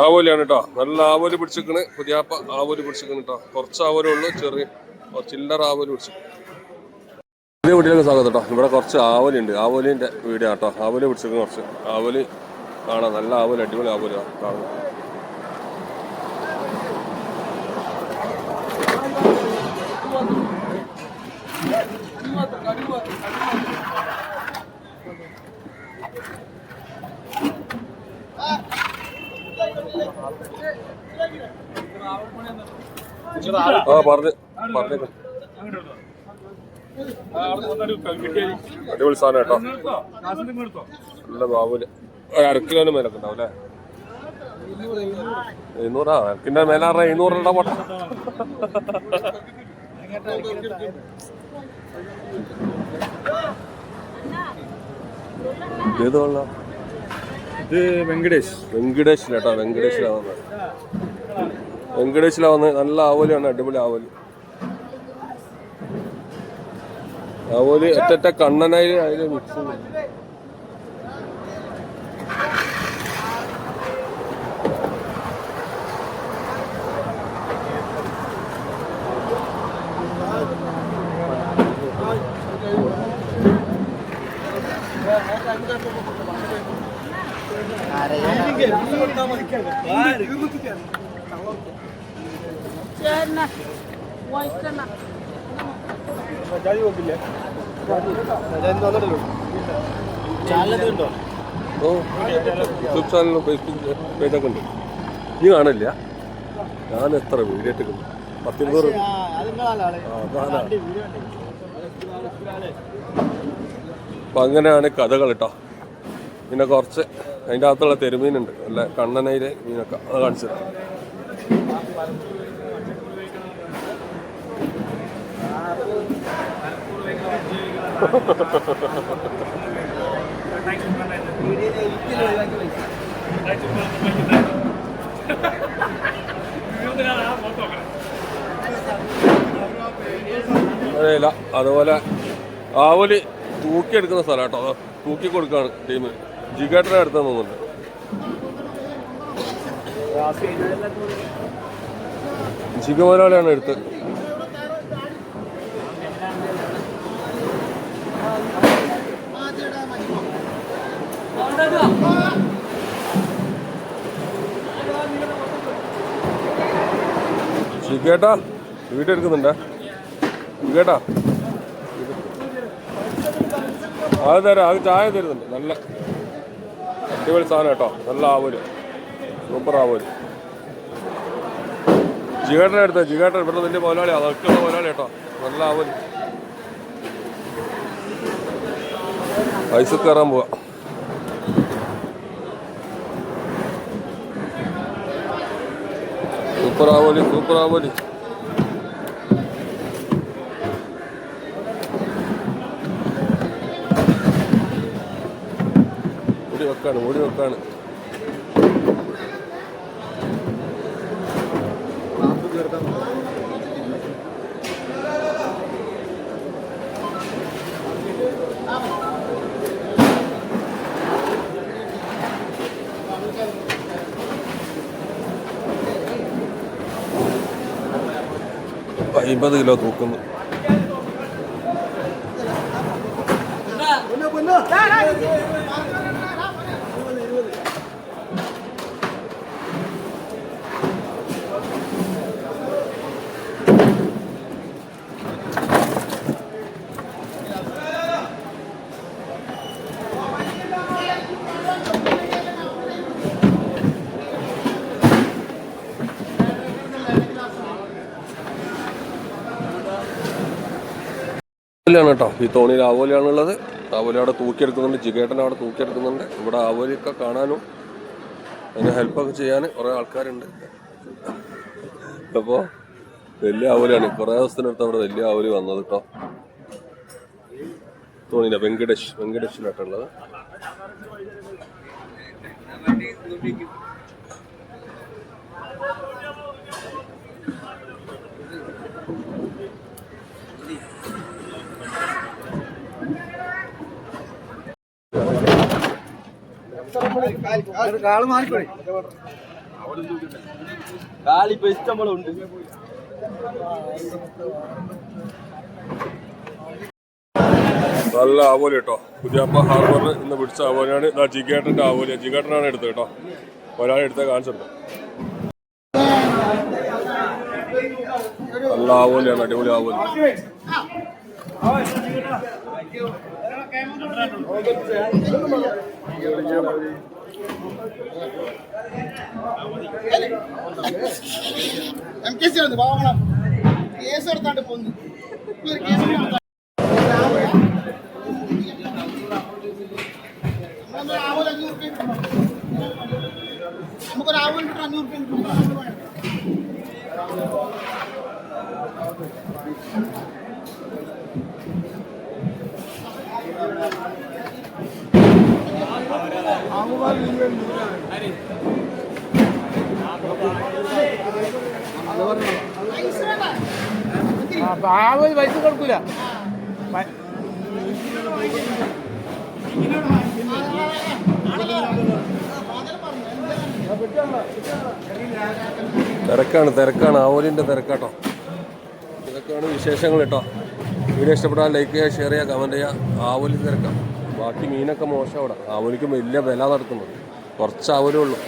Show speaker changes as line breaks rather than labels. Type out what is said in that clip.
ആവോലിയാണ് കേട്ടോ നല്ല ആവോലി പിടിച്ചിക്കണ് പുതിയാപ്പ ആവോലി പിടിച്ചിക്കണ് കേട്ടോ കുറച്ച് ആവോലുള്ളൂ ചെറിയ ചില്ലറ ആവോലി പിടിച്ചു പുതിയ വീട്ടിലേക്ക് സ്വാഗതം കേട്ടോ ഇവിടെ കുറച്ച് ആവലി ഉണ്ട്. ആവോലിന്റെ വീടാണ് കേട്ടോ ആവോലി പിടിച്ചിരിക്കുന്നു കുറച്ച്. ആവോലി കാണാം. നല്ല ആവോലി അടിപൊളി ആവോലിയാണ് കാണും ആ പറഞ്ഞു പറഞ്ഞേക്കാം അടിപൊളി സാധനം കേട്ടോ. നല്ല ബാബുൽ. അര കിലോന് മേലൊക്കെ ഉണ്ടാവും അല്ലേ? എഴുന്നൂറാ? അരക്കിന്റെ മേലാറ എഴുന്നൂറുണ്ടാ പോട്ടെ.
ഇത് വെങ്കടേഷ്.
വെങ്കടേഷിലേട്ടോ വെങ്കടേഷിലാ വന്നത് നല്ല ആവോലിയാണ് അടിപൊളി ആവോലി. ആവോലി ഒറ്റ കണ്ണനായി അതിൽ മിക്സ് ചെയ്ത്. ഓ യൂട്യൂബ് പേജൊക്കെ ഉണ്ട്. നീ കാണില്ല. ഞാൻ എത്ര വീഡിയോ ഇട്ടിട്ടുണ്ട്? പത്തിരുന്നൂറ്. അപ്പൊ അങ്ങനെയാണ് കഥകൾ കേട്ടോ. പിന്നെ കുറച്ച് അതിന്റെ അകത്തുള്ള തെരുമീനുണ്ട്. അല്ല കണ്ണനയിലെ മീനൊക്കെ. അത് കാണിച്ചു അതേല അതുപോലെ ആവലി തൂക്കിയെടുക്കുന്ന സ്ഥലം കേട്ടോ. അത് തൂക്കി കൊടുക്കാണ് ടീമിന് ജിഗേട്ടറെ അടുത്ത് തോന്നുന്നുണ്ട്. ജിഗ മുതലാളിയാണ് എടുത്ത്. ജിഗേട്ടാ വീഡിയോ എടുക്കുന്നുണ്ട്? കേട്ടാ അത് തരാം അത് ചായ തരുന്നുണ്ട്. നല്ല അടിപൊളി സാധനം കേട്ടോ. നല്ല ആവൂൽ സൂപ്പർ ആവൂൽ ജിഗേട്ടനെ എടുത്തത് ജിഗേട്ടൻ. ഇവിടെ നിന്റെ മുതലാളി അതൊക്കെയുള്ള മുതലാളി കേട്ടോ. നല്ല ആവൂൽ പൈസ കയറാൻ പോവാ. സൂപ്പർ ആവോലി സൂപ്പർ ആവോലി ഓടി വെക്കാണ് ഓടി വെക്കാണ്. അമ്പത് കിലോ തൂക്കുന്നു. ആവോലിയാണ് കേട്ടോ. ഈ തോണിയിൽ ആവോലിയാണുള്ളത് ആവോലി അവിടെ തൂക്കിയെടുക്കുന്നുണ്ട്. ജിഗേട്ടൻ അവിടെ തൂക്കിയെടുക്കുന്നുണ്ട്. ഇവിടെ ആവോലിയൊക്കെ കാണാനും അതിന് ഹെൽപ്പൊക്കെ ചെയ്യാൻ കുറേ ആൾക്കാരുണ്ട്. അപ്പോൾ വലിയ ആവോലിയാണ് കുറേ ദിവസത്തിനടുത്ത് അവിടെ വലിയ ആവോലി വന്നത് കേട്ടോ. തോണിയില്ല വെങ്കടേഷ് വെങ്കടേഷിലായിട്ടുള്ളത്
കാൾ
നല്ല ആവോലി കേട്ടോ. പുതിയപ്പ ഹാർബറിൽ ഇന്ന് പിടിച്ച ആവോലിയാണ്. ഇതാ ജിഗേട്ടന്റെ ആവോലി. ജിഗേട്ടനാണ് എടുത്തത് കേട്ടോ. ഒരാളെ എടുത്ത കാണിച്ചിട്ടുണ്ട്. നല്ല ആവോലിയാണ് അടിപൊളി ആവോലി.
എം കെ സി ആണ് പാവങ്ങളാ കേസ് എടുത്താണ്ട് കേസ് എടുത്താ- നമ്മളൊന്ന് ആവൂല അഞ്ഞൂറ് റുപ്യ കിട്ടണം.
പൈസ കൊടുക്കൂല.
തിരക്കാണ് തിരക്കാണ്. ആവോലിന്റെ തിരക്കാട്ടോ. ഇതൊക്കെയാണ് വിശേഷങ്ങൾ കേട്ടോ. വീഡിയോ ഇഷ്ടപ്പെട്ടാൽ ലൈക്ക് ചെയ്യുക ഷെയർ ചെയ്യുക കമന്റ് ചെയ്യുക. ആവോലി തിരക്കാം. ബാക്കി മീനൊക്കെ മോശം അവിടെ. ആവോലിക്ക് വലിയ വില നടക്കുന്നത് കുറച്ച് ആവലേ ഉള്ളൂ.